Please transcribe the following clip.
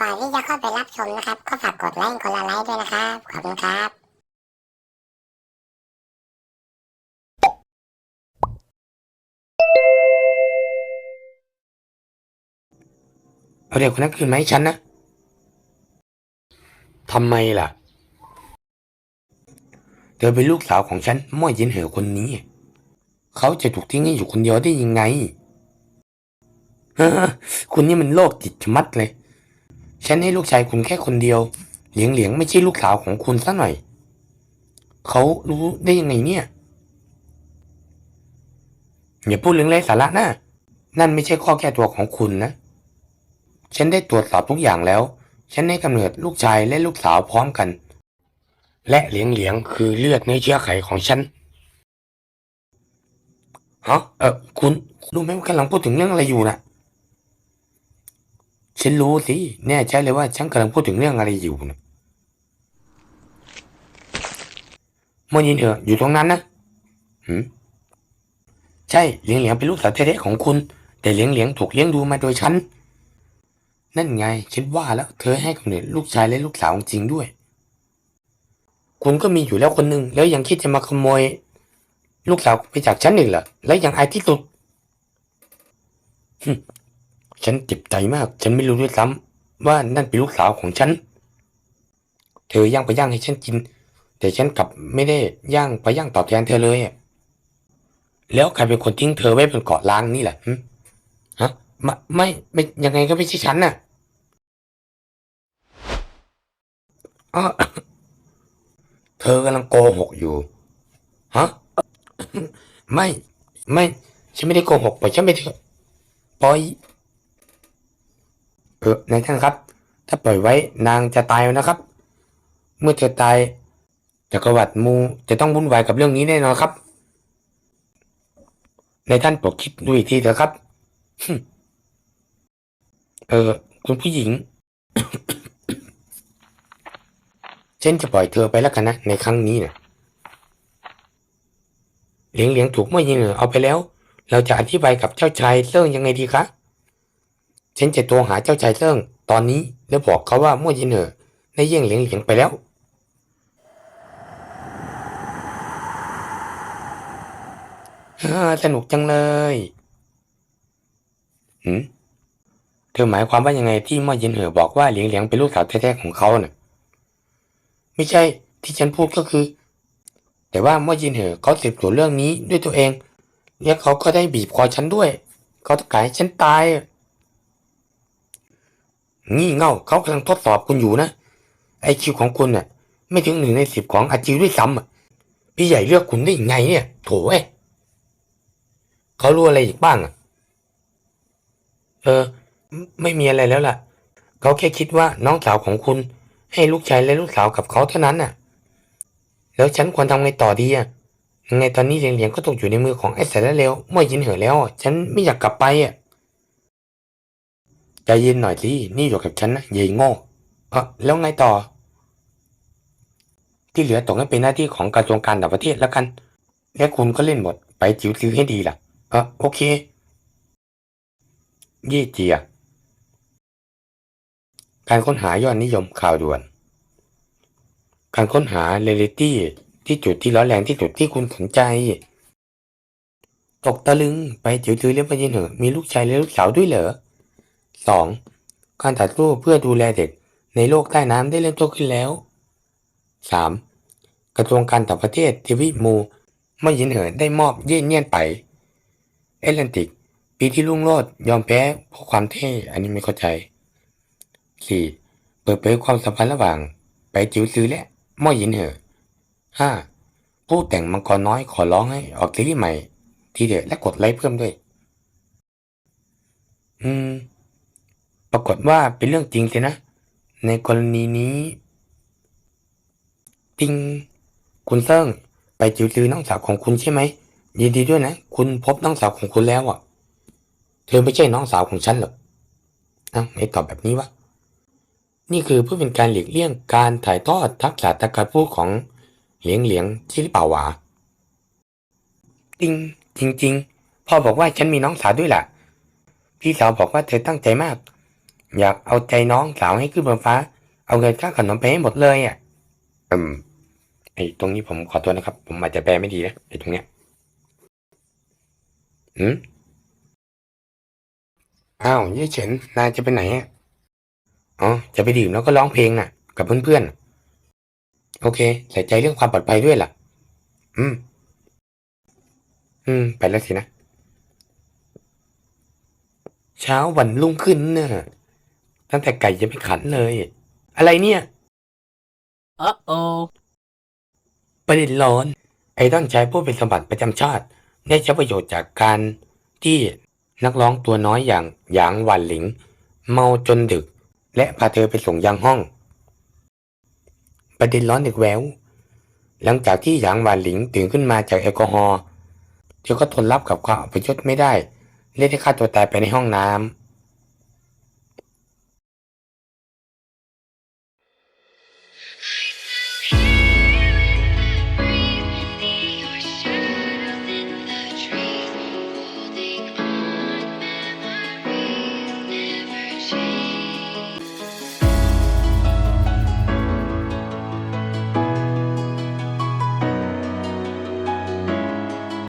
ก่อนที่จะเข้าไปรับชมนะครับ ก็ฝากกดไลค์กดละไลค์ด้วยนะครับ ขอบคุณครับ เอาเด็กคนนั้นคืนมาให้ฉันนะทำไมล่ะ เธอเป็นลูกสาวของฉันม่อยยินเหอคนนี้ เขาจะถูกทิ้งให้อยู่คนเดียวได้ยังไง คุณนี่มันโรคจิตชะมัดเลย ฉันให้ลูกชายคุณแค่คนเดียว เหลียงเหลียงไม่ใช่ลูกสาวของคุณซะหน่อย เขารู้ได้ยังไงเนี่ย อย่าพูดเรื่องไร้สาระนะนั่นไม่ใช่ข้อแก้ตัวของคุณนะ ฉันได้ตรวจสอบทุกอย่างแล้ว ฉันได้กำเนิดลูกชายและลูกสาวพร้อมกัน และเหลียงเหลียงคือเลือดเนื้อเชื้อไขของฉันฮะเออคุณรู้ไหมว่ากำลังพูดถึงเรื่องอะไรอยู่น่ะ ฉันรู้สิ แน่ใจเลยว่าฉันกำลังพูดถึงเรื่องอะไรอยู่นะมอยินเอออยู่ตรงนั้นนะหืมใช่เหลียงเหลียงเป็นลูกสาวแท้ๆของคุณ แต่เหลียงเหลียงถูกเลี้ยงดูมาโดยฉัน นั่นไงคิดว่าแล้ว เธอให้กำเนิดลูกชายและลูกสาวจริงด้วย คุณก็มีอยู่แล้วคนหนึ่งแล้วยังคิดจะมาขโมย ลูกสาวไปจากฉันอีกเหรอแล้วยังอายที่สุด ฉันเจ็บใจมาก ฉันไม่รู้ด้วยซ้ำว่านั่นเป็นลูกสาวของฉัน เธอย่างไปย่างให้ฉันกิน แต่ฉันกลับไม่ได้ย่างไปย่างตอบแทนเธอเลยแล้วใครเป็นคนทิ้งเธอไว้บนเกาะล้างนี่แหละฮะไม่ไม่ไม่ยังไงก็ไม่ใช่ฉันน่ะเธอกำลังโกหกอยู่ฮะไม่ ไม่ ฉันไม่ได้โกหกปล่อยฉันไปเถอะปล่อย เออนายท่านครับ ถ้าปล่อยไว้นางจะตายนะครับ เมื่อเธอตายจักรวรรดิมูจะต้องวุ่นวายกับเรื่องนี้แน่นอนครับนายท่านโปรดคิดดูอีกทีเถอะครับ เออ คุณผู้หญิงฉันจะปล่อยเธอไปแล้วกันนะ ในครั้งนี้นะเหลียงเหลียงถูกเมื่อยิงเหนือเอาไปแล้ว เราจะอธิบายกับเจ้าชายเซิ่งยังไงดีคะ ฉันจะโทรหาเจ้าชายเซิ่งตอนนี้แล้วบอกเขาว่ามั่วยินเหอได้เยี่ยงเหลียงเหลียงไปแล้ว สนุกจังเลยหืมเธอหมายความว่ายังไงที่มั่วยินเหอบอกว่าเหลียงเหลียงเป็นลูกสาวแท้ๆของเขาเน่ะ ไม่ใช่ที่ฉันพูดก็คือ แต่ว่ามื่อยินเหอเขาสืบสวนเรื่องนี้ด้วยตัวเอง แล้วเขาก็ได้บีบคอฉันด้วย เขาต้องการให้ฉันตายอะ งี่เง่าเขากำลังทดสอบคุณอยู่นะไอคิวของคุณน่ะ ไม่ถึงหนึ่งในสิบของอาจิวด้วยซ้ำพี่ใหญ่เลือกคุณได้ยังไงเนี่ย โถเอ้เขารู้อะไรอีกบ้างอะเออ ไม่มีอะไรแล้วล่ะ เขาแค่คิดว่าน้องสาวของคุณ ให้ลูกชายและลูกสาวกับเขาเท่านั้นน่ะ แล้วฉันควรทำไงต่อดีอะยังไงตอนนี้เหลียงเหลียงก็ตกอยู่ในมือของไอ้สารเลวเมื่อยินเหอแล้ว ฉันไม่อยากกลับไปอะ ใจเย็นหน่อยสิ นี่อยู่กับฉันนะยายโง่เออแล้วไงต่อ ที่เหลือตกให้เป็นหน้าที่ของกระทรวงการต่างประเทศแล้วกัน และคุณก็เล่นบทไปจิ๋วซื้อให้ดีล่ะเออโอเคเย่เจีย การค้นหายอดนิยมข่าวด่วน การค้นหาเรลิตี้ที่จุดที่ร้อนแรงที่สุดที่คุณสนใจตกตะลึงไปจิ๋วจือเลี้ยงพยินเหอะมีลูกชายและลูกสาวด้วยเหรอ สองการถ่ายรูปเพื่อดูแลเด็กในโลกใต้น้ำได้เริ่มต้นขึ้นแล้วสามกระทรวงการต่างประเทศทีวีมูเมื่อยินเหอได้มอบเย่เนียนไปเอตแลนติก ปีที่รุ่งโรจน์ยอมแพ้เพราะความเท่อันนี้ไม่เข้าใจสี่เปิดเผยความสัมพันธ์ระหว่างไปจิ๋วซื้อและม่อยินเหอห้าผู้แต่งมังกรน้อยขอร้องให้ออกซีรีส์ใหม่ ทีเดียวและกดไลค์เพิ่มด้วย อืม ปรากฏว่าเป็นเรื่องจริงสินะ ในกรณีนี้ติง คุณเซิ่งไปจิ๋วซือน้องสาวของคุณใช่ไหมยินดีด้วยนะ คุณพบน้องสาวของคุณแล้วอะ เธอไม่ใช่น้องสาวของฉันหรอกอ้าวไหนตอบแบบนี้วะนี่คือเพื่อเป็นการหลีกเลี่ยงการถ่ายทอดทักษะทางการพูดของเหลียงเหลียงใช่หรือเปล่าวะจริงจริงๆพ่อบอกว่าฉันมีน้องสาวด้วยล่ะ พี่สาวบอกว่าเธอตั้งใจมาก อยากเอาใจน้องสาวให้ขึ้นบนฟ้า เอาเงินค่าขนมไปให้หมดเลยอะ อืม ไอ้ตรงนี้ผมขอโทษนะครับ ผมอาจจะแปลไม่ดีนะไอ้ตรงเนี้ยอืมอ้าวเย่เฉินนายจะไปไหนอะอ๋อจะไปดื่มแล้วก็ร้องเพลงน่ะ กับเพื่อนๆ โอเค ใส่ใจเรื่องความปลอดภัยด้วยล่ะ อืม อืม ไปแล้วสินะ เช้าวันรุ่งขึ้นเนี่ย ตั้งแต่ไก่ยังไม่ขันเลย อะไรเนี่ย Uh-oh. ประเด็นร้อน ไอ้ต้องใช้ผู้เป็นสมบัติประจำชาติ ได้ใช้ประโยชน์จากการที่นักร้องตัวน้อยอย่างหยางหวันหลิง เมาจนดึก และพาเธอไปส่งยังห้อง ประเด็นร้อนเด็กแววหลังจากที่หยางหวานหลิงตื่นขึ้นมาจากแอลกอฮอล์เธอก็ทนรับกับความอับยศไม่ได้เลยได้ฆ่าตัวตายไปในห้องน้ำ